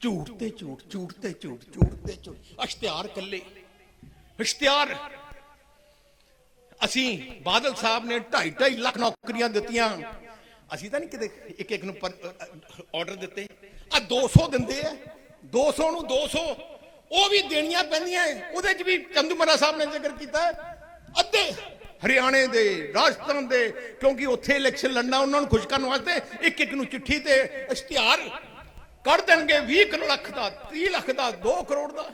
ਝੂਠ ਤੇ ਝੂਠ ਝੂਠ ਤੇ ਝੂਠ ਝੂਠ ਤੇ ਝੂਠ। ਇਸ਼ਤਿਹਾਰ ਕੱਲੇ ਇਸ਼ਤਿਹਾਰ ਅਸੀਂ ਬਾਦਲ ਸਾਹਿਬ ਨੇ 2.5 ਲੱਖ ਨੌਕਰੀਆਂ ਦਿੱਤੀਆਂ। ਅਸੀਂ ਤਾਂ ਨਹੀਂ ਕਿਤੇ ਇੱਕ ਇੱਕ ਨੂੰ ਆਰਡਰ ਦਿੱਤੇ। ਆ 200 ਦਿੰਦੇ ਆ। 200 ਨੂੰ 200 ਉਹ ਵੀ ਦੇਣੀਆਂ ਪੈਂਦੀਆਂ। ਉਹਦੇ ਚ ਵੀ ਚੰਦੂਮਰਾ ਸਾਹਿਬ ਨੇ ਜ਼ਿਕਰ ਕੀਤਾ। ਅੱਧੇ ਹਰਿਆਣੇ ਦੇ, ਰਾਜਸਥਾਨ ਦੇ, ਕਿਉਂਕਿ ਉੱਥੇ ਇਲੈਕਸ਼ਨ ਲੜਨਾ ਉਹਨਾਂ ਨੂੰ ਖੁਸ਼ ਕਰਨ ਵਾਸਤੇ ਇੱਕ ਇੱਕ ਨੂੰ ਚਿੱਠੀ ਤੇ ਇਸ਼ਤਿਹਾਰ ਕੱਢ ਦੇਣਗੇ 20 ਕਰੋੜ ਲੱਖ ਦਾ 30 ਲੱਖ ਦਾ 2 ਕਰੋੜ ਦਾ।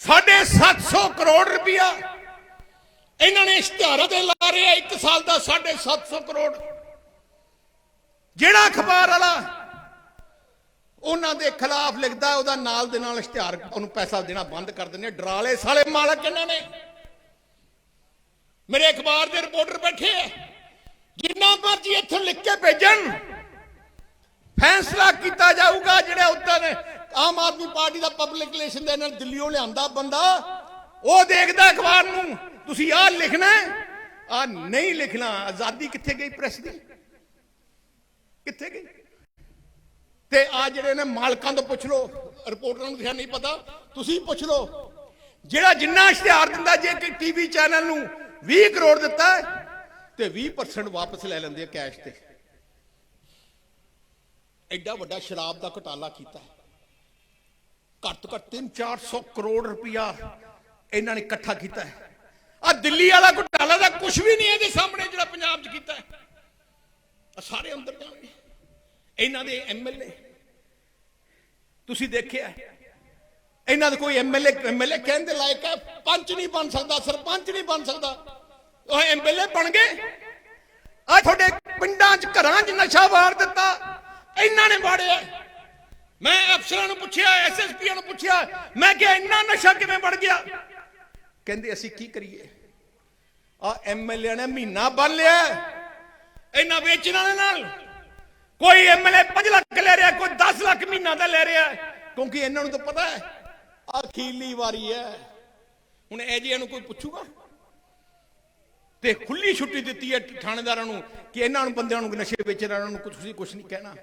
ਸਾਢੇ 700 ਕਰੋੜ ਰੁਪਇਆ ਇਹਨਾਂ ਨੇ ਇਸ਼ਤਿਹਾਰਾਂ ਤੇ ਲਾ ਰਿਹਾ, ਇੱਕ ਸਾਲ ਦਾ 750 ਕਰੋੜ। ਜਿਹੜਾ ਅਖਬਾਰ ਵਾਲਾ ਉਹਨਾਂ ਦੇ ਖਿਲਾਫ ਲਿਖਦਾ, ਉਹਦਾ ਨਾਲ ਦੇ ਨਾਲ ਇਸ਼ਤਿਹਾਰ, ਉਹਨੂੰ ਪੈਸਾ ਦੇਣਾ ਬੰਦ ਕਰ ਦਿੰਦੇ ਡਰਾਲੇ ਸਾਲੇ ਮਾਲਕ ਇਹਨਾਂ ਨੇ। ਮੇਰੇ ਅਖਬਾਰ ਦੇ ਰਿਪੋਰਟਰ ਬੈਠੇ ਆ। ਜਿੰਨਾ ਮਰਜ਼ੀ ਇੱਥੋਂ ਲਿਖ ਕੇ ਭੇਜਣ। ਫੈਸਲਾ ਕੀਤਾ ਜਾਊਗਾ ਜਿਹੜੇ ਉੱਤਰ ਆਮ ਆਦਮੀ ਪਾਰਟੀ ਦਾ ਪਬਲਿਕ ਰਿਲੇਸ਼ਨ ਦੇ ਨਾਲ ਦਿੱਲੀੋਂ ਲਿਆਂਦਾ ਬੰਦਾ। ਉਹ ਦੇਖਦਾ ਅਖਬਾਰ ਨੂੰ, ਤੁਸੀਂ ਆਹ ਲਿਖਣਾ ਆ ਨਹੀਂ ਲਿਖਣਾ। ਆਜ਼ਾਦੀ ਕਿੱਥੇ ਗਈ ਪ੍ਰੈਸ ਦੀ? ਕਿੱਥੇ ਗਈ? ਤੇ ਆ ਜਿਹੜੇ ਨੇ ਮਾਲਕਾਂ ਤੋਂ ਪੁੱਛ ਲਓ, ਰਿਪੋਰਟਰਾਂ ਨੂੰ ਤਾਂ ਨਹੀਂ ਪਤਾ। ਤੁਸੀਂ ਪੁੱਛ ਲਓ, ਜਿਹੜਾ ਜਿੰਨਾ ਇਸ਼ਤਿਹਾਰ ਦਿੰਦਾ ਜੇ ਕਿ ਟੀਵੀ ਚੈਨਲ ਨੂੰ 20 ਕਰੋੜ ਦਿੱਤਾ ਤੇ 20% ਵਾਪਸ ਲੈ ਲੈਂਦੇ ਆ ਕੈਸ਼ ਤੇ। ਐਡਾ ਵੱਡਾ ਸ਼ਰਾਬ ਦਾ ਘਟਾਲਾ ਕੀਤਾ ਘੱਟ ਤੋਂ ਘੱਟ 3-400 ਕਰੋੜ ਰੁਪਇਆ ਇਹਨਾਂ ਨੇ ਇਕੱਠਾ ਕੀਤਾ ਹੈ। ਆ ਦਿੱਲੀ ਵਾਲਾ ਘੁਟਾਲਾ ਦਾ ਕੁਝ ਵੀ ਨਹੀਂ ਇਹਦੇ ਸਾਹਮਣੇ ਜਿਹੜਾ ਪੰਜਾਬ 'ਚ ਕੀਤਾ ਹੈ। ਆ ਸਾਰੇ ਅੰਦਰ ਜਾਣਗੇ। ਇਹਨਾਂ ਦੇ ਐਮਐਲਏ ਤੁਸੀਂ ਦੇਖਿਆ ਇਹਨਾਂ ਦੇ ਕੋਈ ਐਮਐਲਏ ਐਮਐਲਏ ਕਹਿਣ ਦੇ ਲਾਇਕ ਹੈ, ਪੰਚ ਨਹੀਂ ਬਣ ਸਕਦਾ, ਸਰਪੰਚ ਨਹੀਂ ਬਣ ਸਕਦਾ। ਉਹ ਐਮਐਲਏ ਬਣ ਗਏ। ਆ ਤੁਹਾਡੇ ਪਿੰਡਾਂ 'ਚ ਘਰਾਂ 'ਚ ਨਸ਼ਾ ਵਾਰ ਦਿੱਤਾ। ਇਹਨਾਂ ਨੇ ਵਾੜਿਆ। ਮੈਂ ਅਫਸਰਾਂ ਨੂੰ ਪੁੱਛਿਆ ਐਸਐਸਪੀਆਂ ਨੂੰ ਪੁੱਛਿਆ। ਮੈਂ ਕਿਹਾ, ਇੰਨਾ ਨਸ਼ਾ ਕਿਵੇਂ ਵੜ ਗਿਆ? ਕਹਿੰਦੇ, ਅਸੀਂ ਕੀ ਕਰੀਏ? ਆ ਐਮਐਲਏ ਨੇ ਮਹੀਨਾ ਬੰਨ ਲਿਆ ਇਹਨਾਂ ਵੇਚਣ ਦੇ ਨਾਲ ਕੋਈ ਐਮਐਲਏ 5 ਲੱਖ ਲੈ ਰਿਹਾ, ਕੋਈ 10 ਲੱਖ ਮਹੀਨਾ ਦਾ ਲੈ ਰਿਹਾ ਕਿਉਂਕਿ ਇਹਨਾਂ ਨੂੰ ਤਾਂ ਪਤਾ ਹੈ ਅਖੀਲੀ ਵਾਰੀ ਹੈ। ਹੁਣ ਇਹ ਜਿਹਿਆਂ ਨੂੰ ਕੋਈ ਪੁੱਛੂਗਾ? ਤੇ ਖੁੱਲੀ ਛੁੱਟੀ ਦਿੱਤੀ ਹੈ ਥਾਣੇਦਾਰਾਂ ਨੂੰ ਕਿ ਇਹਨਾਂ ਨੂੰ ਬੰਦਿਆਂ ਨੂੰ ਨਸ਼ੇ ਵੇਚਣ ਵਾਲਿਆਂ ਨੂੰ ਕੁਝ ਤੁਸੀਂ ਕੁਝ ਨਹੀਂ ਕਹਿਣਾ।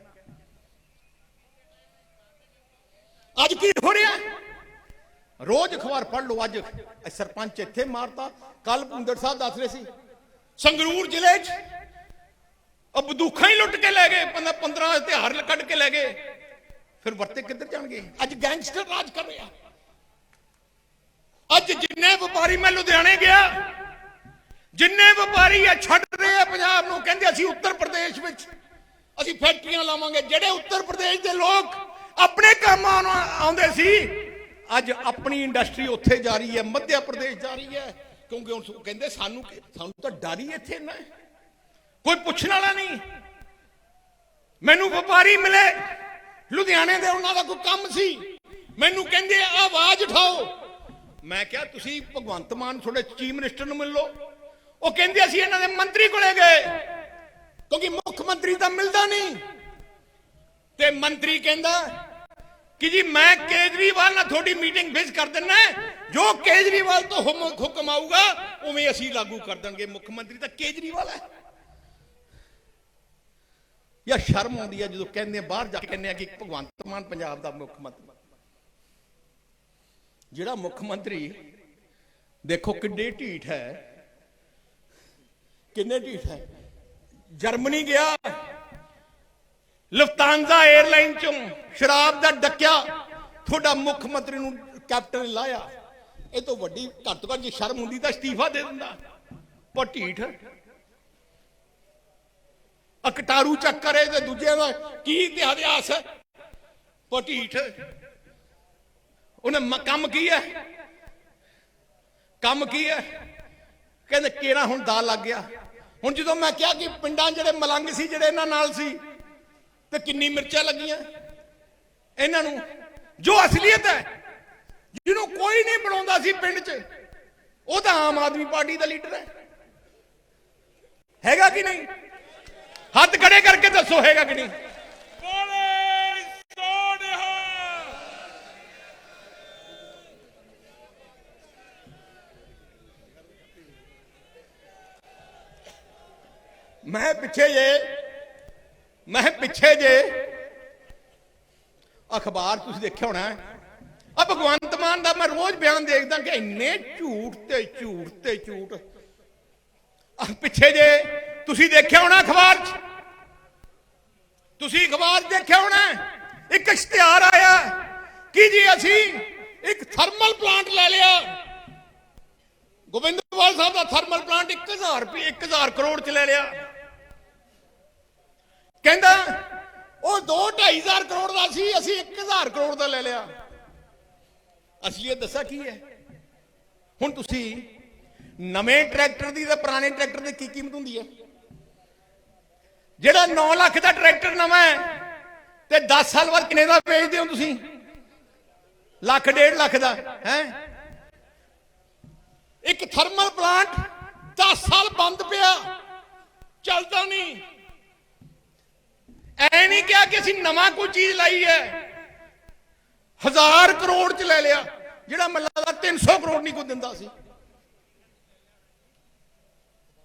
ਅੱਜ ਕੀ ਹੋ ਰਿਹਾ? ਰੋਜ਼ ਅਖਬਾਰ ਪੜ੍ਹ ਲਓ ਅੱਜ। ਸਰਪੰਚ ਇੱਥੇ ਮਾਰਤਾ। ਕੱਲ ਭੁੰਦੜ ਸਾਹਿਬ ਦੱਸ ਰਹੇ ਸੀ, ਸੰਗਰੂਰ ਜ਼ਿਲ੍ਹੇ 'ਚ ਉਹ ਬੰਦੂਖਾਂ ਹੀ ਲੁੱਟ ਕੇ ਲੈ ਗਏ 15 ਹਥਿਆਰ ਕੱਢ ਕੇ ਲੈ ਗਏ। ਫਿਰ ਵਰਤੇ ਕਿੱਧਰ ਜਾਣਗੇ? ਅੱਜ ਗੈਂਗਸਟਰ ਰਾਜ ਕਰ ਰਿਹਾ। ਅੱਜ ਜਿੰਨੇ ਵਪਾਰੀ ਮੈਂ ਲੁਧਿਆਣੇ ਗਿਆ ਜਿੰਨੇ ਵਪਾਰੀ ਆ, ਛੱਡ ਰਹੇ ਆ ਪੰਜਾਬ ਨੂੰ। ਕਹਿੰਦੇ ਅਸੀਂ ਉੱਤਰ ਪ੍ਰਦੇਸ਼ ਵਿੱਚ। ਅਸੀਂ ਫੈਕਟਰੀਆਂ ਲਾਵਾਂਗੇ। ਜਿਹੜੇ ਉੱਤਰ ਪ੍ਰਦੇਸ਼ ਦੇ ਲੋਕ ਆਪਣੇ ਕੰਮ ਆਉਂਦੇ ਸੀ, ਅੱਜ ਆਪਣੀ ਇੰਡਸਟਰੀ ਉੱਥੇ ਜਾ ਰਹੀ ਹੈ ਮੱਧ ਪ੍ਰਦੇਸ਼ ਜਾ ਰਹੀ ਹੈ। ਕਿਉਂਕਿ ਉਹ ਕਹਿੰਦੇ ਸਾਨੂੰ ਸਾਨੂੰ ਤਾਂ ਡਰ ਹੀ ਇੱਥੇ ਨਾ ਕੋਈ ਪੁੱਛਣ ਵਾਲਾ ਨਹੀਂ। ਮੈਨੂੰ ਵਪਾਰੀ ਮਿਲੇ। ਲੁਧਿਆਣੇ ਦੇ ਉਹਨਾਂ ਦਾ ਕੋਈ ਕੰਮ ਸੀ। ਮੈਨੂੰ ਕਹਿੰਦੇ ਆਵਾਜ਼ ਉਠਾਓ। ਮੈਂ ਕਿਹਾ, ਤੁਸੀਂ ਭਗਵੰਤ ਮਾਨ, ਤੁਹਾਡੇ ਚੀਫ ਮਿਨਿਸਟਰ ਨੂੰ ਮਿਲ ਲਓ। ਉਹ ਕਹਿੰਦੇ ਅਸੀਂ ਇਹਨਾਂ ਦੇ ਮੰਤਰੀ ਕੋਲੇ ਗਏ। ਕਿਉਂਕਿ ਮੁੱਖ ਮੰਤਰੀ ਤਾਂ ਮਿਲਦਾ ਨਹੀਂ। ਤੇ ਮੰਤਰੀ ਕਹਿੰਦਾ ਕਿ ਜੀ ਮੈਂ ਕੇਜਰੀਵਾਲ ਨਾਲ ਤੁਹਾਡੀ ਮੀਟਿੰਗ ਫਿਕਸ ਕਰ ਦਿੰਨਾ ਜੋ ਕੇਜਰੀਵਾਲ ਤੋਂ ਹੁਕਮ ਆਊਗਾ, ਉਵੇਂ ਅਸੀਂ ਲਾਗੂ ਕਰ ਦਾਂਗੇ ਮੁੱਖ ਮੰਤਰੀ ਤਾਂ ਕੇਜਰੀਵਾਲ ਹੈ। ਜਾਂ ਸ਼ਰਮ ਆਉਂਦੀ ਹੈ ਜਦੋਂ ਕਹਿੰਦੇ ਬਾਹਰ ਜਾ ਕੇ ਕਹਿੰਦੇ ਆ ਕਿ ਭਗਵੰਤ ਮਾਨ ਪੰਜਾਬ ਦਾ ਮੁੱਖ ਮੰਤਰੀ। ਜਿਹੜਾ ਮੁੱਖ ਮੰਤਰੀ ਦੇਖੋ ਕਿੱਡੇ ਢੀਠ ਹੈ। ਕਿੰਨੇ ਢੀਠ ਹੈ? ਜਰਮਨੀ ਗਿਆ। ਲਫਤਾਂਜ਼ਾ 에ਅਰਲਾਈਨ ਚੋਂ ਸ਼ਰਾਬ ਦਾ ਡੱਕਿਆ। ਤੁਹਾਡਾ ਮੁੱਖ ਮੰਤਰੀ ਨੂੰ ਕੈਪਟਨ ਨੇ ਲਾਇਆ। ਇਹ ਤੋਂ ਵੱਡੀ ਘੱਟ ਤੋਂ ਘੱਟ ਜੇ ਸ਼ਰਮ ਹੁੰਦੀ ਤਾਂ ਅਸਤੀਫਾ ਦੇ ਦਿੰਦਾ। ਪਰ ਢੀਠ। ਅਕਟਾਰੂ ਚੱਕਰ ਹੈ ਤੇ ਦੂਜਿਆਂ ਦਾ ਕੀ ਇਤਿਹਾਸ ਹੈ? ਪਰ ਢੀਠ। ਉਹਨੇ ਕੰਮ ਕੀ ਹੈ? ਕੰਮ ਕੀ ਹੈ? ਕਹਿੰਦੇ ਕਿਹੜਾ ਹੁਣ ਦਾ ਲੱਗ ਗਿਆ। ਹੁਣ ਜਦੋਂ ਮੈਂ ਕਿਹਾ ਕਿ ਪਿੰਡਾਂ ਜਿਹੜੇ ਮਲੰਗ ਸੀ, ਜਿਹੜੇ ਇਹਨਾਂ ਨਾਲ ਸੀ, ਤੇ ਕਿੰਨੀ ਮਿਰਚਾਂ ਲੱਗੀਆਂ? ਇਹਨਾਂ ਨੂੰ ਜੋ ਅਸਲੀਅਤ ਹੈ, ਜਿਹਨੂੰ ਕੋਈ ਨਹੀਂ ਬਣਾਉਂਦਾ ਸੀ ਪਿੰਡ 'ਚ, ਉਹ ਤਾਂ ਆਮ ਆਦਮੀ ਪਾਰਟੀ ਦਾ ਲੀਡਰ ਹੈ। ਹੈਗਾ ਕਿ ਨਹੀਂ? ਹੱਥ ਖੜੇ ਕਰਕੇ ਦੱਸੋ, ਹੈਗਾ ਕਿ ਨਹੀਂ? ਮੈਂ ਪਿੱਛੇ ਜੇ। ਮੈਂ ਪਿੱਛੇ ਜੇ। ਅਖਬਾਰ ਤੁਸੀਂ ਦੇਖਿਆ ਹੋਣਾ ਆ ਭਗਵੰਤ ਮਾਨ ਦਾ ਮੈਂ ਰੋਜ਼ ਬਿਆਨ ਦੇਖਦਾ ਕਿ ਇੰਨੇ ਝੂਠ ਤੇ ਝੂਠ ਤੇ ਝੂਠ। ਆ ਪਿੱਛੇ ਜੇ। ਤੁਸੀਂ ਦੇਖਿਆ ਹੋਣਾ ਅਖਬਾਰ 'ਚ? ਤੁਸੀਂ ਅਖਬਾਰ ਦੇਖਿਆ ਹੋਣਾ ਇੱਕ ਇਸ਼ਤਿਹਾਰ ਆਇਆ। ਕਿ ਜੀ ਅਸੀਂ? ਇੱਕ ਥਰਮਲ ਪਲਾਂਟ ਲੈ ਲਿਆ। ਗੋਬਿੰਦਵਾਲ ਸਾਹਿਬ ਦਾ ਥਰਮਲ ਪਲਾਂਟ 1000 ਰੁਪਏ 1000 ਕਰੋੜ 'ਚ ਲੈ ਲਿਆ। ਕਹਿੰਦਾ, ਉਹ 2-2500 ਕਰੋੜ ਦਾ ਸੀ, ਅਸੀਂ 1000 ਕਰੋੜ ਦਾ ਲੈ ਲਿਆ। ਅਸਲੀਅਤ ਦੱਸਾਂ ਕੀ ਹੈ? ਹੁਣ ਤੁਸੀਂ ਨਵੇਂ ਟਰੈਕਟਰ ਦੀ ਤੇ ਪੁਰਾਣੇ ਟਰੈਕਟਰ ਦੀ ਕੀ ਕੀਮਤ ਹੁੰਦੀ ਹੈ? ਜਿਹੜਾ 9 ਲੱਖ ਦਾ ਟਰੈਕਟਰ ਨਵਾਂ ਹੈ, ਤੇ 10 ਸਾਲ ਬਾਅਦ ਕਿੰਨੇ ਦਾ ਵੇਚਦੇ ਹੋ ਤੁਸੀਂ? ਲੱਖ, ਡੇਢ ਲੱਖ ਦਾ, ਹੈ? ਇੱਕ ਥਰਮਲ ਪਲਾਂਟ 10 ਸਾਲ ਬੰਦ ਪਿਆ, ਚੱਲਦਾ ਨਹੀਂ। ਐ ਨਹੀਂ ਕਿਹਾ ਕਿ ਅਸੀਂ ਨਵਾਂ ਕੋਈ ਚੀਜ਼ ਲਾਈ ਹੈ। ਹਜ਼ਾਰ ਕਰੋੜ ਚ ਲੈ ਲਿਆ, ਜਿਹੜਾ ਮੱਲਾ ਦਾ 300 ਕਰੋੜ ਨਹੀਂ ਕੋਈ ਦਿੰਦਾ ਸੀ।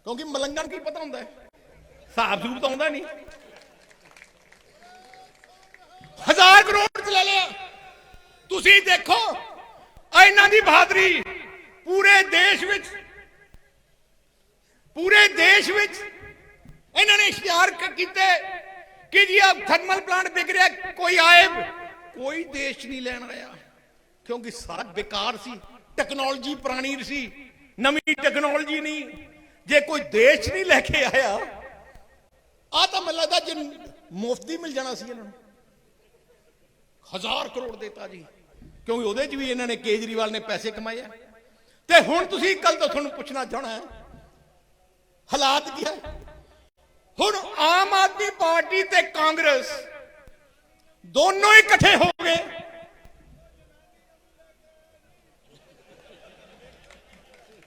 ਕਿਉਂਕਿ ਮਲੰਗਣ ਕੀ ਪਤਾ ਹੁੰਦਾ ਹੈ? ਹਿਸਾਬ ਸੂਬ ਤਾਂ ਆਉਂਦਾ ਨਹੀਂ। ਹਜ਼ਾਰ ਕਰੋੜ ਚ ਲੈ ਲਿਆ। ਤੁਸੀਂ ਦੇਖੋ ਇਹਨਾਂ ਦੀ ਬਹਾਦਰੀ ਪੂਰੇ ਦੇਸ਼ ਵਿੱਚ, ਪੂਰੇ ਦੇਸ਼ ਵਿੱਚ ਇਹਨਾਂ ਨੇ ਇਸ਼ਤਿਹਾਰ ਕੀਤੇ। ਕਿ ਜੀ ਆ ਥਰਮਲ ਪਲਾਂਟ ਵਿਕ ਰਿਹਾ, ਕੋਈ ਆਏ? ਕੋਈ ਦੇਸ਼ ਨਹੀਂ ਲੈਣ ਆਇਆ, ਕਿਉਂਕਿ ਸਾਰਾ ਬੇਕਾਰ ਸੀ ਟੈਕਨੋਲੋਜੀ ਪੁਰਾਣੀ ਸੀ, ਨਵੀਂ ਟੈਕਨੋਲੋਜੀ ਨਹੀਂ। ਜੇ ਕੋਈ ਦੇਸ਼ ਨਹੀਂ ਲੈ ਕੇ ਆਇਆ ਆ ਤਾਂ ਮੈਨੂੰ ਲੱਗਦਾ ਜੇ ਮੁਫਤੀ ਮਿਲ ਜਾਣਾ ਸੀ ਇਹਨਾਂ ਨੂੰ। ਹਜ਼ਾਰ ਕਰੋੜ ਦੇਤਾ ਜੀ, ਕਿਉਂਕਿ ਉਹਦੇ 'ਚ ਵੀ ਇਹਨਾਂ ਨੇ ਕੇਜਰੀਵਾਲ ਨੇ ਪੈਸੇ ਕਮਾਏ ਆ। ਤੇ ਹੁਣ ਤੁਸੀਂ ਕੱਲ ਤੋਂ ਤੁਹਾਨੂੰ ਪੁੱਛਣਾ ਚਾਹਣਾ ਹਾਲਾਤ ਕੀ ਹੈ? ਹੁਣ ਆਮ ਆਦਮੀ ਪਾਰਟੀ ਤੇ ਕਾਂਗਰਸ ਦੋਨੋਂ ਹੀ ਇਕੱਠੇ ਹੋ ਗਏ।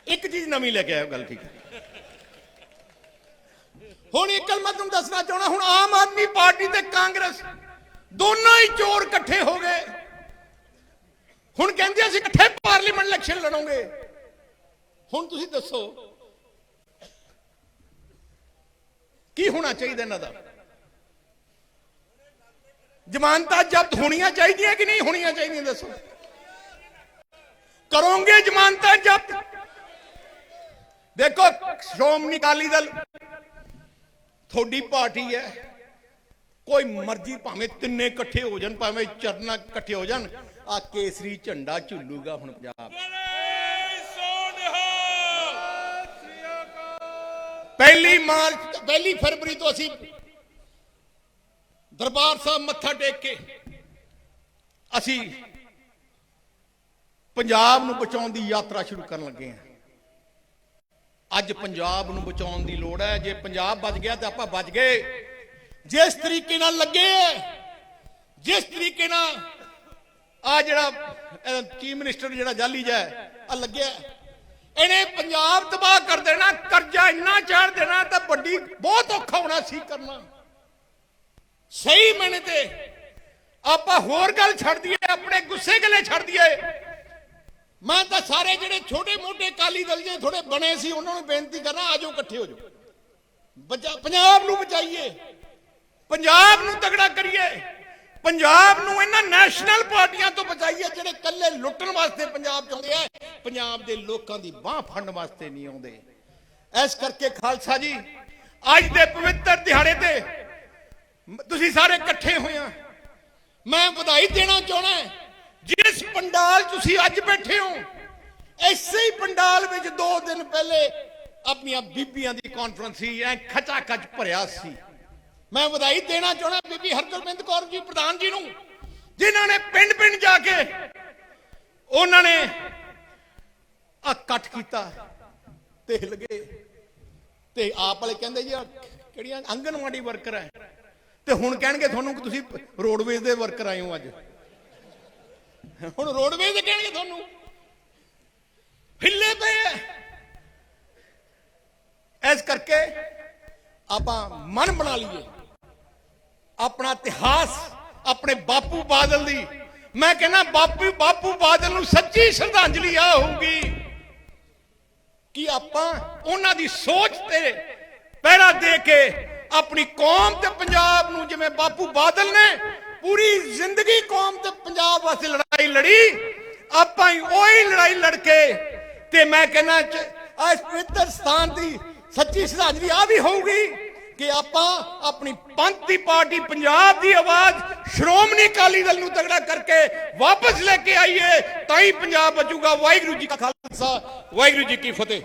ਇੱਕ ਚੀਜ਼ ਨਵੀਂ ਲੈ ਕੇ ਆਇਆ ਗੱਲ ਠੀਕ ਹੈ। ਹੁਣ ਇੱਕ ਗੱਲ ਮੈਂ ਤੁਹਾਨੂੰ ਦੱਸਣਾ ਚਾਹਣਾ ਹੁਣ ਆਮ ਆਦਮੀ ਪਾਰਟੀ ਤੇ ਕਾਂਗਰਸ ਦੋਨੋਂ ਹੀ ਚੋਰ ਇਕੱਠੇ ਹੋ ਗਏ। ਹੁਣ ਕਹਿੰਦੇ ਅਸੀਂ ਇਕੱਠੇ ਪਾਰਲੀਮੈਂਟ ਇਲੈਕਸ਼ਨ ਲੜੋਗੇ। ਹੁਣ ਤੁਸੀਂ ਦੱਸੋ ਕੀ ਹੋਣਾ ਚਾਹੀਦਾ ਇਹਨਾਂ ਦਾ? ਜ਼ਮਾਨਤਾਂ ਜ਼ਬਤ ਹੋਣੀਆਂ ਚਾਹੀਦੀਆਂ ਕਿ ਨਹੀਂ ਹੋਣੀਆਂ ਚਾਹੀਦੀਆਂ ਦੱਸੋ? ਕਰੋਗੇ ਜ਼ਮਾਨਤਾਂ ਜ਼ਬਤ? ਦੇਖੋ, ਸ਼੍ਰੋਮਣੀ ਅਕਾਲੀ ਦਲ ਤੁਹਾਡੀ ਪਾਰਟੀ ਹੈ। ਕੋਈ ਮਰਜ਼ੀ ਭਾਵੇਂ ਤਿੰਨੇ ਇਕੱਠੇ ਹੋ ਜਾਣ, ਭਾਵੇਂ ਚਰਨਾ ਇਕੱਠੇ ਹੋ ਜਾਣ ਆ ਕੇਸਰੀ ਝੰਡਾ ਝੁੱਲੂਗਾ ਹੁਣ ਪੰਜਾਬ ਬੋਲੇ ਸੋ ਨਿਹਾਲ ਪਹਿਲੀ ਮਾਰਚ ਪਹਿਲੀ ਫਰਵਰੀ ਤੋਂ ਅਸੀਂ ਦਰਬਾਰ ਸਾਹਿਬ ਮੱਥਾ ਟੇਕ ਕੇ ਅਸੀਂ ਪੰਜਾਬ ਨੂੰ ਬਚਾਉਣ ਦੀ ਯਾਤਰਾ ਸ਼ੁਰੂ ਕਰਨ ਲੱਗੇ ਹਾਂ। ਅੱਜ ਪੰਜਾਬ ਨੂੰ ਬਚਾਉਣ ਦੀ ਲੋੜ ਹੈ। ਜੇ ਪੰਜਾਬ ਬਚ ਗਿਆ ਤਾਂ ਆਪਾਂ ਬਚ ਗਏ। ਜਿਸ ਤਰੀਕੇ ਨਾਲ ਲੱਗੇ ਜਿਸ ਤਰੀਕੇ ਨਾਲ ਆ ਜਿਹੜਾ ਚੀਫ ਮਿਨਿਸਟਰ ਜਿਹੜਾ ਜਾਲੀ ਜਾ ਆ ਲੱਗਿਆ ਇਹਨੇ ਪੰਜਾਬ ਤਬਾਹ ਕਰ ਦੇਣਾ, ਕਰਜ਼ਾ ਇੰਨਾ ਚਾੜ ਦੇਣਾ ਤਾਂ ਵੱਡੀ ਬਹੁਤ ਔਖਾ ਹੋਣਾ ਸੀ ਕਰਨਾ। ਸਹੀ ਮੈਨੇ ਤੇ ਆਪਾਂ ਹੋਰ ਗੱਲ ਛੱਡ ਦਈਏ, ਆਪਣੇ ਗੁੱਸੇ ਗੱਲੇ ਛੱਡ ਦਈਏ। ਮੈਂ ਤਾਂ ਸਾਰੇ ਜਿਹੜੇ ਛੋਟੇ ਮੋਟੇ ਕਾਲੀ ਦਲ ਜੇ ਥੋੜੇ ਬਣੇ ਸੀ, ਉਹਨਾਂ ਨੂੰ ਬੇਨਤੀ ਕਰਨਾ ਆਜੋ ਇਕੱਠੇ ਹੋ ਜਾਓ। ਬਚਾ, ਪੰਜਾਬ ਨੂੰ ਬਚਾਈਏ। ਪੰਜਾਬ ਨੂੰ ਤਗੜਾ ਕਰੀਏ। ਪੰਜਾਬ ਨੂੰ ਇਹਨਾਂ ਨੈਸ਼ਨਲ ਪਾਰਟੀਆਂ ਤੋਂ ਬਚਾਈਏ, ਜਿਹੜੇ ਕੱਲੇ ਲੁੱਟਣ ਵਾਸਤੇ ਪੰਜਾਬ ਚ ਆਉਂਦੇ ਆ, ਪੰਜਾਬ ਦੇ ਲੋਕਾਂ ਦੀ ਬਾਹ ਫੜਨ ਵਾਸਤੇ ਨਹੀਂ ਆਉਂਦੇ। ਇਸ ਕਰਕੇ ਖਾਲਸਾ ਜੀ, ਅੱਜ ਦੇ ਪਵਿੱਤਰ ਦਿਹਾੜੇ ਤੇ ਤੁਸੀਂ ਸਾਰੇ ਇਕੱਠੇ ਹੋਏ ਆ। ਮੈਂ ਵਧਾਈ ਦੇਣਾ ਚਾਹਣਾ ਜਿਸ ਪੰਡਾਲ ਤੁਸੀਂ ਅੱਜ ਬੈਠੇ ਹੋ ਐਸੇ ਹੀ ਪੰਡਾਲ ਵਿੱਚ 2 ਦਿਨ ਪਹਿਲੇ ਆਪਣੀਆਂ ਬੀਬੀਆਂ ਦੀ ਕਾਨਫਰੰਸ ਸੀ, ਐ ਖਚਾ ਖਚ ਭਰਿਆ ਸੀ। ਮੈਂ ਵਧਾਈ ਦੇਣਾ ਚਾਹਣਾ ਬੀਬੀ ਹਰਗੋਬਿੰਦ ਕੌਰ ਜੀ ਪ੍ਰਧਾਨ ਜੀ ਨੂੰ, ਜਿਨ੍ਹਾਂ ਨੇ ਪਿੰਡ ਪਿੰਡ ਜਾ ਕੇ ਉਹਨਾਂ ਨੇ ਆ ਕੱਟ ਕੀਤਾ ਤੇ ਹਿਲ ਗਏ ਤੇ ਆਪ ਵਾਲੇ ਕਹਿੰਦੇ ਜੀ ਆਹ ਕਿਹੜੀਆਂ ਆਂਗਨਵਾੜੀ ਵਰਕਰ ਹੈ ਤੇ ਹੁਣ ਕਹਿਣਗੇ ਤੁਹਾਨੂੰ ਕਿ ਤੁਸੀਂ ਰੋਡਵੇਜ਼ ਦੇ ਵਰਕਰ ਆਏ ਹੋ ਅੱਜ। ਹੁਣ ਰੋਡਵੇਜ਼ ਦੇ ਕਹਿਣਗੇ ਤੁਹਾਨੂੰ। ਹਿੱਲੇ ਪਏ ਐ। ਇਸ ਕਰਕੇ ਆਪਾਂ ਮਨ ਬਣਾ ਲਈਏ। ਆਪਣਾ ਇਤਿਹਾਸ, ਆਪਣੇ ਬਾਪੂ ਬਾਦਲ ਦੀ। ਮੈਂ ਕਹਿੰਦਾ, ਬਾਪੂ ਬਾਪੂ ਬਾਦਲ ਨੂੰ ਸੱਚੀ ਸ਼ਰਧਾਂਜਲੀ ਆ ਹੋਊਗੀ। ਕਿ ਆਪਾਂ ਉਹਨਾਂ ਦੀ ਸੋਚ ਤੇ ਪਹਿਰਾ ਦੇ ਕੇ ਆਪਣੀ ਕੌਮ ਤੇ ਪੰਜਾਬ ਨੂੰ ਜਿਵੇਂ ਬਾਪੂ ਬਾਦਲ ਨੇ ਪੂਰੀ ਜ਼ਿੰਦਗੀ ਕੌਮ ਤੇ ਪੰਜਾਬ ਵਾਸਤੇ ਲੜਾਈ ਲੜੀ, ਆਪਾਂ ਹੀ ਉਹੀ ਲੜਾਈ ਲੜ ਕੇ ਤੇ ਮੈਂ ਕਹਿੰਦਾ ਇਸ ਪਵਿੱਤਰ ਸਥਾਨ ਦੀ ਸੱਚੀ ਸ਼ਰਧਾਂਜਲੀ ਆ ਵੀ ਹੋਊਗੀ। ਕਿ ਆਪਾਂ ਆਪਣੀ ਪੰਥ ਦੀ ਪਾਰਟੀ ਪੰਜਾਬ ਦੀ ਆਵਾਜ਼ ਸ਼੍ਰੋਮਣੀ ਅਕਾਲੀ ਦਲ ਨੂੰ ਤਗੜਾ ਕਰਕੇ ਵਾਪਸ ਲੈ ਕੇ ਆਈਏ, ਤਾਂ ਹੀ ਪੰਜਾਬ ਬਚੂਗਾ ਵਾਹਿਗੁਰੂ ਜੀ ਕਾ ਖਾਲਸਾ, ਵਾਹਿਗੁਰੂ ਜੀ ਕੀ ਫਤਿਹ।